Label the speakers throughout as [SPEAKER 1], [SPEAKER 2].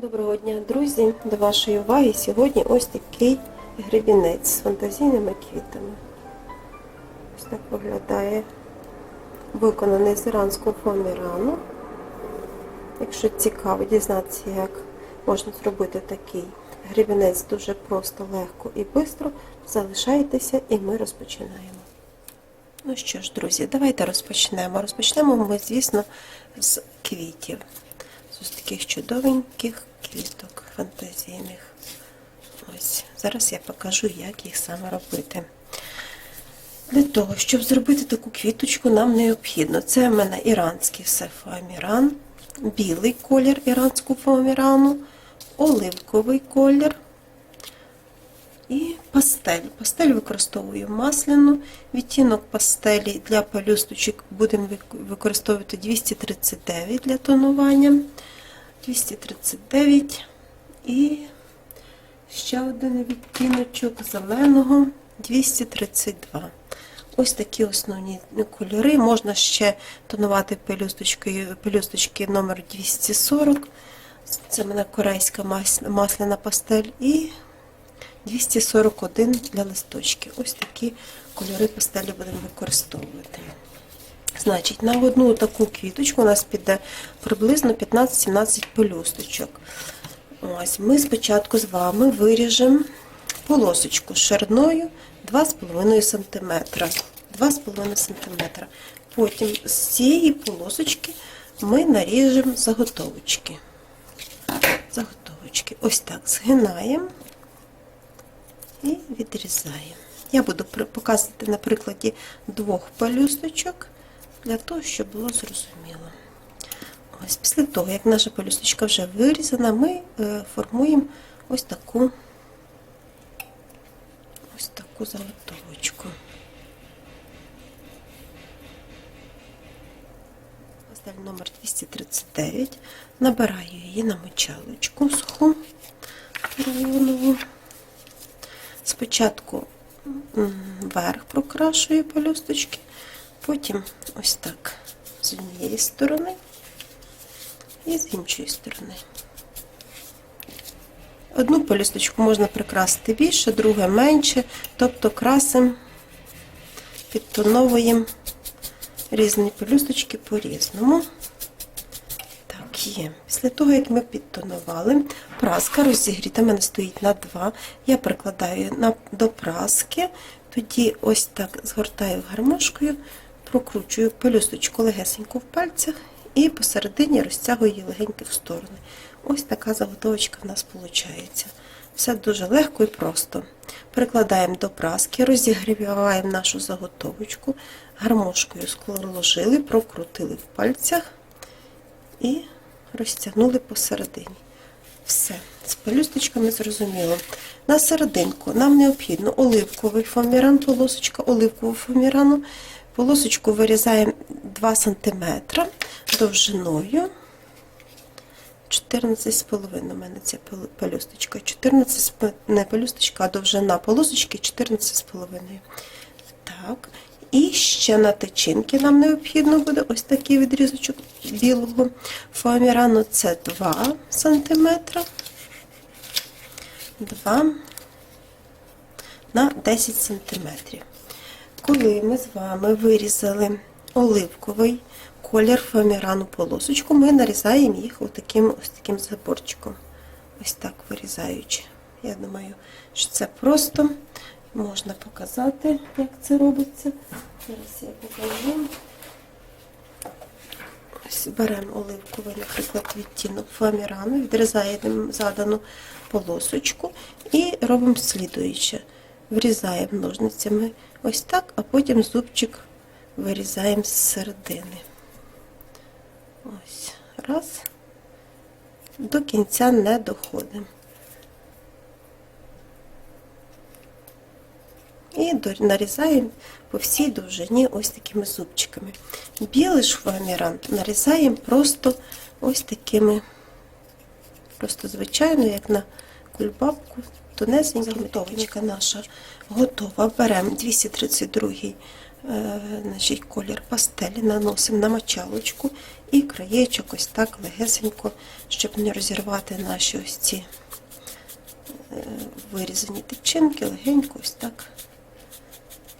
[SPEAKER 1] Доброго дня, друзі! До вашої уваги сьогодні ось такий гребінець з фантазійними квітами. Ось так виглядає виконаний з іранського фоамірану. Якщо цікаво дізнатися, як можна зробити такий гребінець дуже просто, легко і швидко, залишайтеся і ми розпочинаємо. Ну що ж, друзі, давайте розпочнемо. Розпочнемо ми, звісно, з квітів. З таких чудовеньких квіток фантазійних. Ось. Зараз я покажу, як їх саме робити. Для того, щоб зробити таку квіточку, нам необхідно. Це в мене іранський сефаміран, білий колір іранського фоамірану, оливковий колір і пастель. Пастель використовую масляну. Відтінок пастелі для пелюсточок будемо використовувати 239 для тонування. 239 і ще один відтіночок зеленого 232. Ось такі основні кольори. Можна ще тонувати пелюсточки, пелюсточки номер 240. Це мене корейська масляна пастель. І 241 для листочки. Ось такі кольори пастелі будемо використовувати. Значить, на одну таку квіточку у нас піде приблизно 15-17 пелюсточок. Ось, Ми спочатку з вами виріжемо полосочку шириною 2,5 см. 2,5 см. Потім з цієї полосочки ми наріжемо заготовочки. Заготовочки. Ось так згинаємо і відрізаємо. Я буду показувати на прикладі двох пелюсточок, для того, щоб було зрозуміло. Ось Після того, як наша пелюсточка вже вирізана, ми е, формуємо ось таку ось таку заготовочку. Поставлю номер 239, набираю її на мочалочку суху рулонову. Спочатку вверх прокрашую пелюсточки, потім ось так з однієї сторони і з іншої сторони. Одну пелюсточку можна прикрасити більше, друге менше, тобто красимо, підтоновуємо різні пелюсточки по-різному. Так, є. Після того, як ми підтонували, праска розігріта, в мене стоїть на 2. Я прикладаю до праски, тоді ось так згортаю гармошкою, прокручую пелюсточку легесенько в пальцях і посередині розтягую її легенько в сторони. Ось така заготовочка в нас виходить. Все дуже легко і просто. Прикладаємо до праски, розігріваємо нашу заготовочку, гармошкою сложили, прокрутили в пальцях і розтягнули посередині. Все, з пелюсточками зрозуміло. На серединку нам необхідно оливковий фоаміран, полосочка оливкового фоамірану. Полосочку вирізаємо 2 см довжиною. 14,5 у мене ця пелюсточка. 14, не пелюсточка, а довжина полосочки 14,5. Так. І ще на течінки нам необхідно буде ось такий відрізочок білого фоамірану. Це 2 см. 2 на 10 см. Коли ми з вами вирізали оливковий колір фоамірану полосочку, ми нарізаємо їх отаким, ось таким заборчиком. Ось так вирізаючи. Я думаю, що це просто можна показати, як це робиться. Зараз я покажу. Ось Беремо оливковий, наприклад, відтінок фоамірану, відрізаємо задану полосочку і робимо слідуюче. Врізаємо ножницями ось так, а потім зубчик вирізаємо з середини. Ось, раз. До кінця не доходимо. І нарізаємо по всій довжині ось такими зубчиками. Білий шваміран нарізаємо просто ось такими, просто звичайно, як на кульбабку, тонесенькими. Заготовочка наша готова. Беремо 232 е, значить, колір пастелі, наносимо на мочалочку і краєчок ось так легесенько, щоб не розірвати наші ось ці е, вирізані тичинки, легенько ось так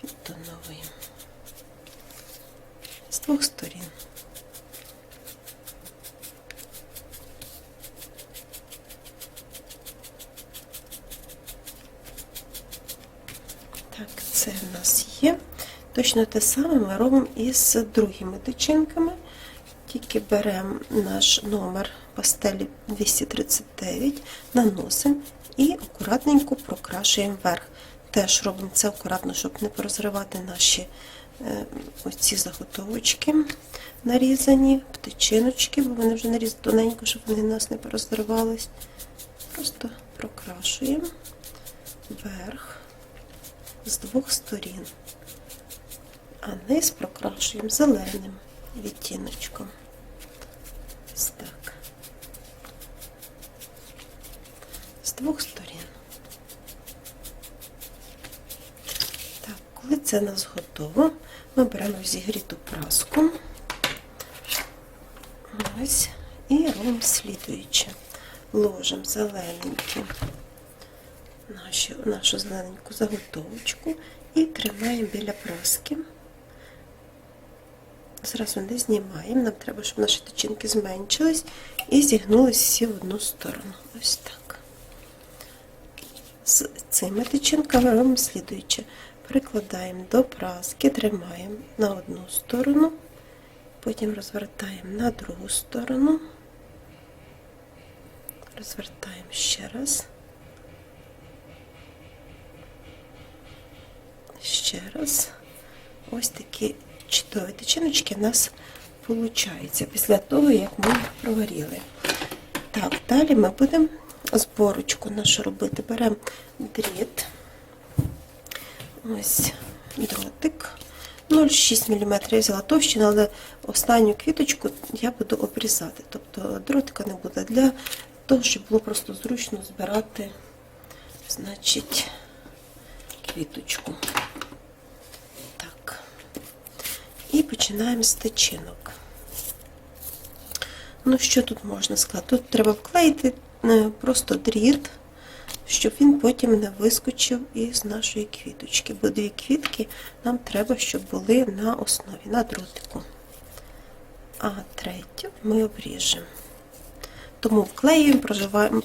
[SPEAKER 1] підтоновуємо. З двох сторін. Так, це в нас є. Точно те саме ми робимо із другими тичинками. Тільки беремо наш номер пастелі 239, наносимо і акуратненько прокрашуємо верх. Теж робимо це акуратно, щоб не порозривати наші е, оці заготовочки нарізані, птичиночки, бо вони вже нарізані тоненько, щоб вони нас не порозривались. Просто прокрашуємо верх з двох сторін, а низ прокрашуємо зеленим відтіночком. З двох сторін. Так, коли це у нас готово, ми беремо зігріту праску. Ось, і робимо слідуюче. Ложимо зелененькі нашу, нашу зелененьку заготовочку і тримаємо біля праски. Зразу не знімаємо, нам треба, щоб наші тичинки зменшились і зігнулись всі в одну сторону. Ось так. З цими тичинками робимо слідуюче. Прикладаємо до праски, тримаємо на одну сторону, потім розвертаємо на другу сторону, розвертаємо ще раз. Ще раз. Ось такі чудові тичиночки в нас виходить після того, як ми їх проварили. Так, далі ми будемо зборочку нашу робити. Беремо дріт. Ось дротик. 0,6 мм я взяла товщину, але останню квіточку я буду обрізати. Тобто дротика не буде для того, щоб було просто зручно збирати, значить, квіточку. Так. І починаємо з тичинок. Ну, що тут можна сказати? Тут треба вклеїти е, просто дріт, щоб він потім не вискочив із нашої квіточки. Бо дві квітки нам треба, щоб були на основі, на дротику. А третю ми обріжемо. Тому вклеюємо,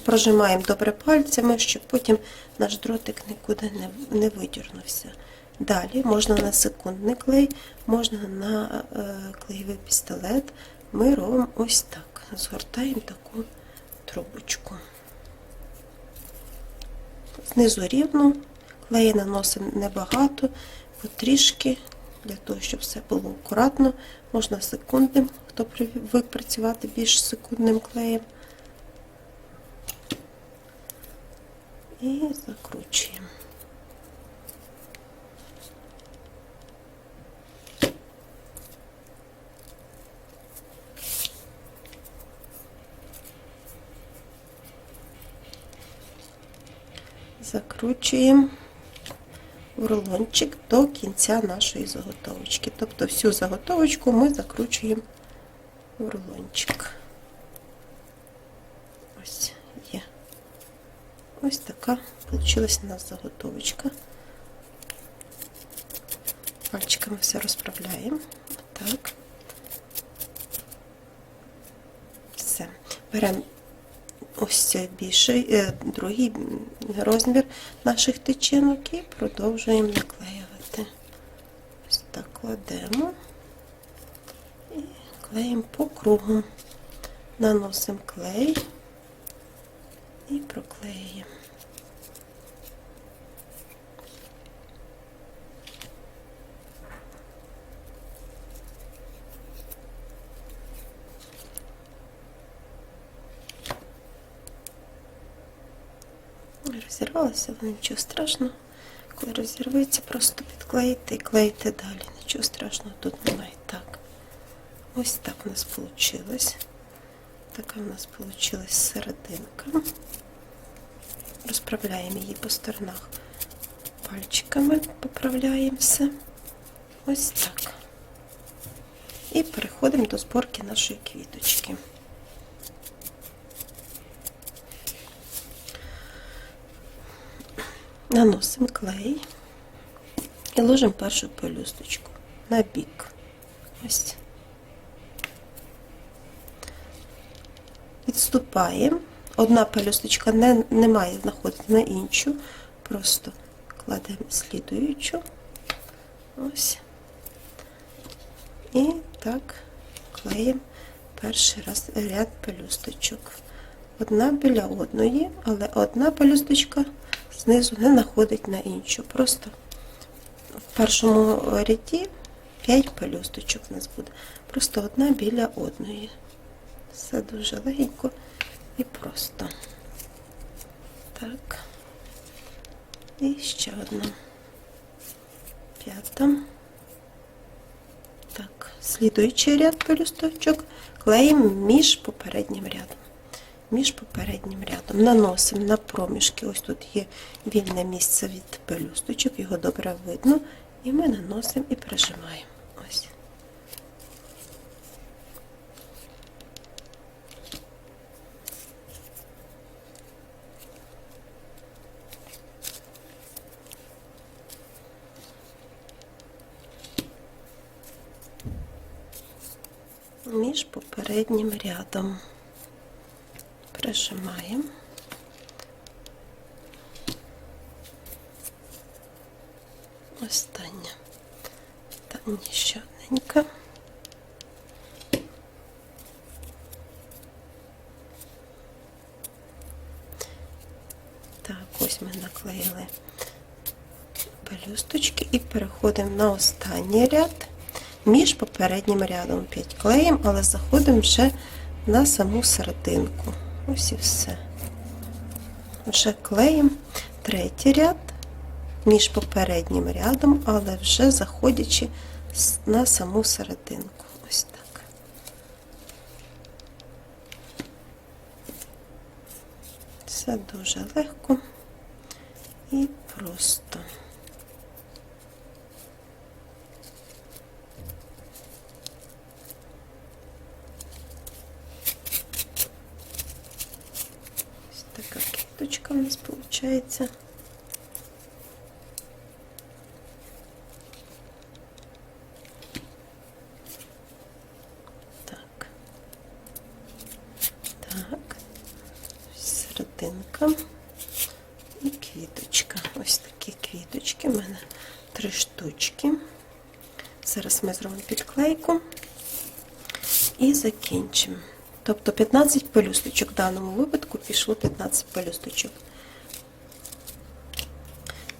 [SPEAKER 1] прожимаємо добре пальцями, щоб потім наш дротик нікуди не видірнувся. Далі можна на секундний клей, можна на е, клеєвий пістолет. Ми робимо ось так. Згортаємо таку трубочку. Знизу рівно, клеї наносимо небагато, потрішки, для того, щоб все було акуратно. Можна секундним, хто привик працювати більш секундним клеєм. І закручуємо. Закручуємо в рулончик до кінця нашої заготовочки. Тобто всю заготовочку ми закручуємо в рулончик. Ось є. Ось така вийшла у нас заготовочка. Пальчиками все розправляємо. Так. Все. Беремо ось цей більший, е, другий розмір наших тичинок і продовжуємо наклеювати. Ось так кладемо і клеїмо по кругу. Наносимо клей і проклеюємо. Розірвалося, але нічого страшного. Коли розірветься, просто підклеїти і клеїти далі. Нічого страшного тут немає. Так. Ось так у нас вийшло. Така у нас вийшла серединка. Розправляємо її по сторонах пальчиками, поправляємо все. Ось так. І переходимо до зборки нашої квіточки. Наносимо клей і ложимо першу пелюсточку на бік. Ось. Відступаємо. Одна пелюсточка не, не має знаходити на іншу. Просто кладемо слідуючу. Ось. І так клеїмо перший раз ряд пелюсточок. Одна біля одної, але одна пелюсточка знизу не находить на іншу. Просто в першому ряді 5 пелюсточок у нас буде. Просто одна біля одної. Все дуже легенько і просто. Так. І ще одна. П'ята. Так, слідуючий ряд пелюсточок клеїмо між попереднім рядом. Між попереднім рядом наносимо на проміжки. Ось тут є вільне місце від пелюсточок, його добре видно. І ми наносимо і прижимаємо. Ось. між попереднім рядом. Прижимаємо. Остання. Там ще одненька. Так, ось ми наклеїли пелюсточки і переходимо на останній ряд між попереднім рядом 5 клеєм, але заходимо вже на саму серединку. Ось і все. Вже клеїмо третій ряд між попереднім рядом, але вже заходячи на саму серединку. Ось так. Все дуже легко і просто. Ось така у нас виходить. Так. Так. Серединка. І квіточка. Ось такі квіточки. У мене три штучки. Зараз ми зробимо підклейку і закінчимо. Тобто 15 пелюсточок в даному випадку пішло 15 пелюсточок.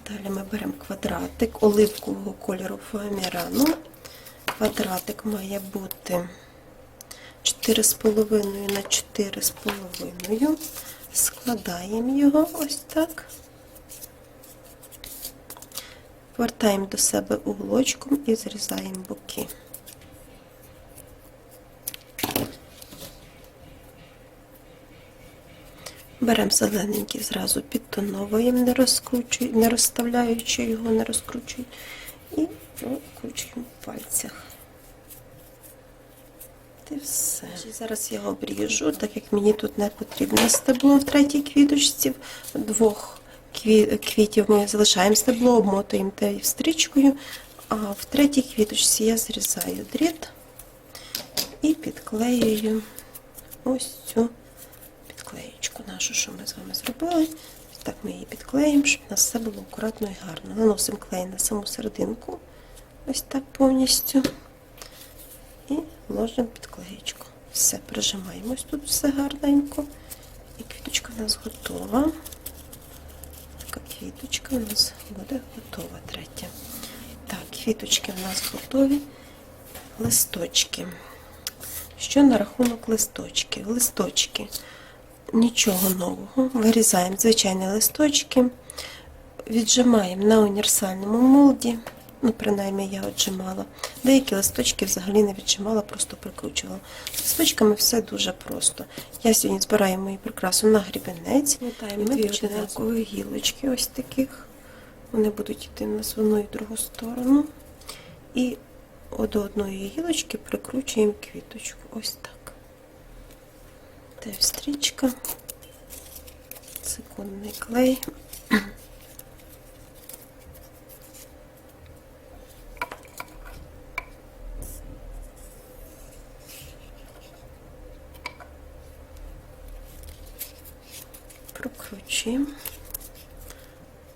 [SPEAKER 1] Далі ми беремо квадратик оливкового кольору фоамірану. Квадратик має бути 4,5 на 4,5. Складаємо його ось так. Повертаємо до себе уголочком і зрізаємо боки. Беремо зелененький, зразу підтоновуємо, не не розставляючи його, не розкручуємо. І прокручуємо в пальцях. І все. Зараз я обріжу, так як мені тут не потрібно стебло в третій квіточці. Двох квітів ми залишаємо стебло, обмотуємо те стрічкою, а в третій квіточці я зрізаю дріт і підклеюю ось цю підклеєчку нашу, що ми з вами зробили. Так ми її підклеїмо, щоб у нас все було акуратно і гарно. Наносимо клей на саму серединку, ось так повністю. І ложимо підклеєчку. Все, прижимаємось тут все гарненько. І квіточка у нас готова. Така квіточка у нас буде готова третя. Так, квіточки у нас готові. Листочки. Що на рахунок листочків? Листочки. Нічого нового. Вирізаємо звичайні листочки, віджимаємо на універсальному молді. Ну, принаймні, я віджимала. Деякі листочки взагалі не віджимала, просто прикручувала. З листочками все дуже просто. Я сьогодні збираю мою прикрасу на грібенець. І ми дві одинакові гілочки ось таких. Вони будуть йти на одну і другу сторону. і до одної гілочки прикручуємо квіточку. Ось так. Теж стрічка, секундний клей. Прокручуємо.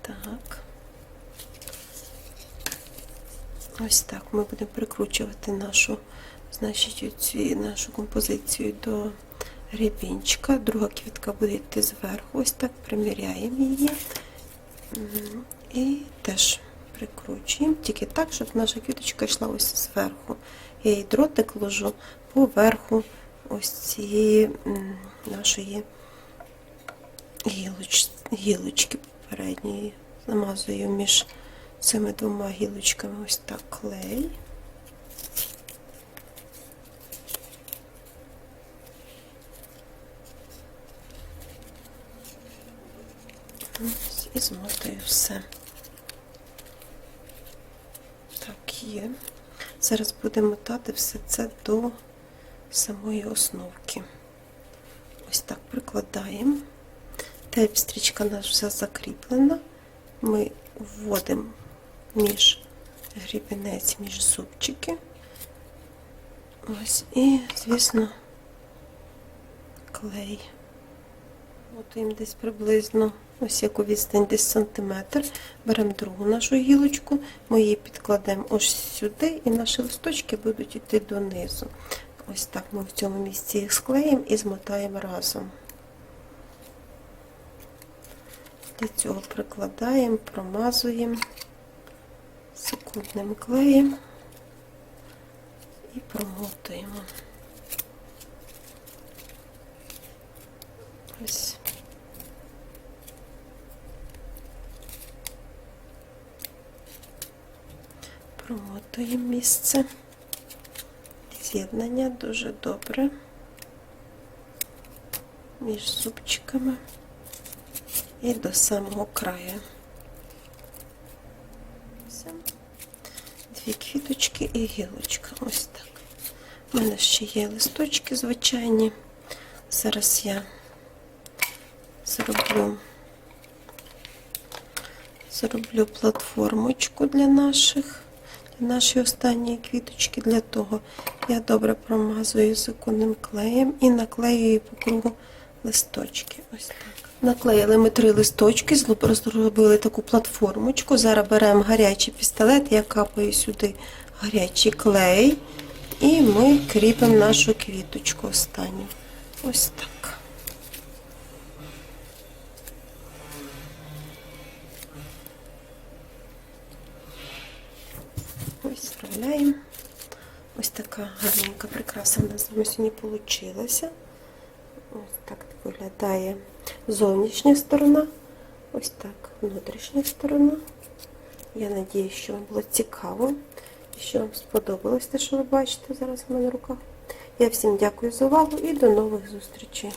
[SPEAKER 1] Так. Ось так ми будемо прикручувати нашу, значить, цю нашу композицію до гребінчика. Друга квітка буде йти зверху. Ось так приміряємо її. І теж прикручуємо, тільки так, щоб наша квіточка йшла ось зверху. Я її дротик ложу поверху ось цієї нашої гілоч, гілочки попередньої. Замазую між цими двома гілочками ось так клей. І змотаю все. Так, є. Зараз будемо мотати все це до самої основки. Ось так прикладаємо. Тейп стрічка наша вже закріплена. Ми вводимо між грібінець, між зубчики. Ось, і, звісно, клей. Готуємо десь приблизно ось яку відстань десь сантиметр. Беремо другу нашу гілочку, ми її підкладемо ось сюди, і наші листочки будуть йти донизу. Ось так ми в цьому місці їх склеїмо і змотаємо разом. Для цього прикладаємо, промазуємо секундним клеєм і промотуємо. Ось. Промотуємо місце. З'єднання дуже добре між зубчиками і до самого краю. Дві квіточки і гілочка. Ось так. У мене ще є листочки звичайні. Зараз я зроблю, зроблю платформочку для наших, для нашої останньої квіточки. Для того я добре промазую законним клеєм і наклеюю по кругу листочки. Ось так. Наклеїли ми три листочки, зробили таку платформочку. Зараз беремо гарячий пістолет, я капаю сюди гарячий клей, і ми кріпимо нашу квіточку останню. Ось так. Вставляємо. Ось така гарненька прикраса в нас з вами сьогодні вийшла. Ось так виглядає зовнішня сторона. Ось так внутрішня сторона. Я сподіваюся, що вам було цікаво і що вам сподобалось те, що ви бачите зараз в мене в руках. Я всім дякую за увагу і до нових зустрічей.